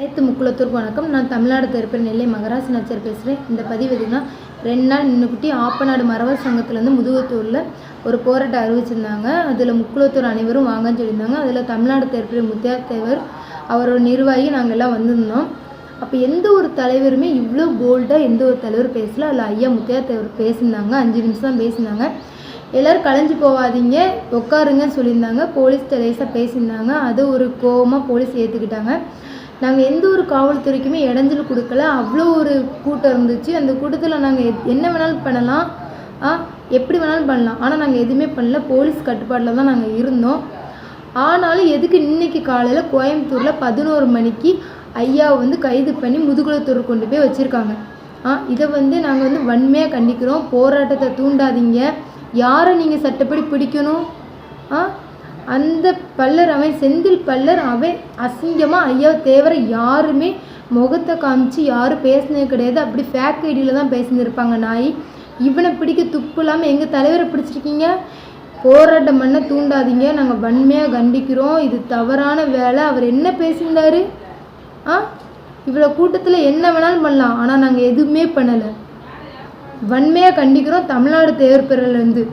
அனைத்து முக்குளத்தூருக்கு வணக்கம். நான் தமிழ்நாடு தெருப்பேர் நெல்லை மகராஜ் நச்சர் பேசுகிறேன் இந்த பதிவு எதுனா ரெண்டு நாள் நின்றுக்குட்டி ஆப்பநாடு மரவர் சங்கத்துலேருந்து முதுகுத்தூரில் ஒரு போராட்டம் அறிவிச்சிருந்தாங்க. அதில் முக்குளத்தூர் அனைவரும் வாங்கன்னு சொல்லியிருந்தாங்க. அதில் தமிழ்நாடு தெருப்பேர் முத்தியா தேவர் அவரோட நிர்வாகி நாங்கள் எல்லாம் வந்திருந்தோம். அப்போ எந்த ஒரு தலைவருமே இவ்வளோ போல்டாக எந்த ஒரு தலைவர் பேசல. அதில் ஐயா முத்தியா தேவர் பேசியிருந்தாங்க. அஞ்சு நிமிஷம் தான் பேசியிருந்தாங்க. எல்லோரும் கலைஞ்சு போகாதீங்க உட்காருங்கன்னு சொல்லியிருந்தாங்க. போலீஸ் லேசாக பேசியிருந்தாங்க. அது ஒரு கோவமாக போலீஸ் ஏற்றுக்கிட்டாங்க நாங்கள் எந்த ஒரு காவல்துறைக்குமே இடைஞ்சல் கொடுக்கல. அவ்வளோ ஒரு கூட்டம் இருந்துச்சு. அந்த கூட்டத்தில் நாங்கள் என்ன வேணாலும் பண்ணலாம். ஆ எப்படி வேணாலும் பண்ணலாம். ஆனால் நாங்கள் எதுவுமே பண்ணல. போலீஸ் கட்டுப்பாட்டில் தான் நாங்கள் இருந்தோம். ஆனாலும் எதுக்கு இன்னைக்கு காலையில் கோயம்புத்தூரில் பதினோரு மணிக்கு ஐயாவை வந்து கைது பண்ணி முதுகுளத்தூர் கொண்டு போய் வச்சுருக்காங்க. ஆ இதை வந்து நாங்கள் வந்து வன்மையாக கண்டிக்கிறோம். போராட்டத்தை தூண்டாதீங்க. யாரை நீங்கள் சட்டப்படி பிடிக்கணும்? ஆ அந்த பல்லர் அவன் செந்தில் பல்லர் அவன் அசிங்கமாக ஐயா தேவரை யாருமே முகத்தை காமிச்சு யாரும் பேசினது கிடையாது. அப்படி ஃபேக் ஐடியில் தான் பேசியிருப்பாங்க நாய். இவனை பிடிக்க துப்பு இல்லாமல் எங்கள் தலைவரை பிடிச்சிருக்கீங்க? போராட்டம் பண்ண தூண்டாதீங்க. நாங்கள் வன்மையாக கண்டிக்கிறோம். இது தவறான வேலை. அவர் என்ன பேசியிருந்தாரு? ஆ? இவ்வளோ கூட்டத்தில் என்ன வேணாலும் பண்ணலாம். ஆனால் நாங்கள் எதுவுமே பண்ணலை. வன்மையாக கண்டிக்கிறோம். தமிழ்நாடு தேவர் பெறலேருந்து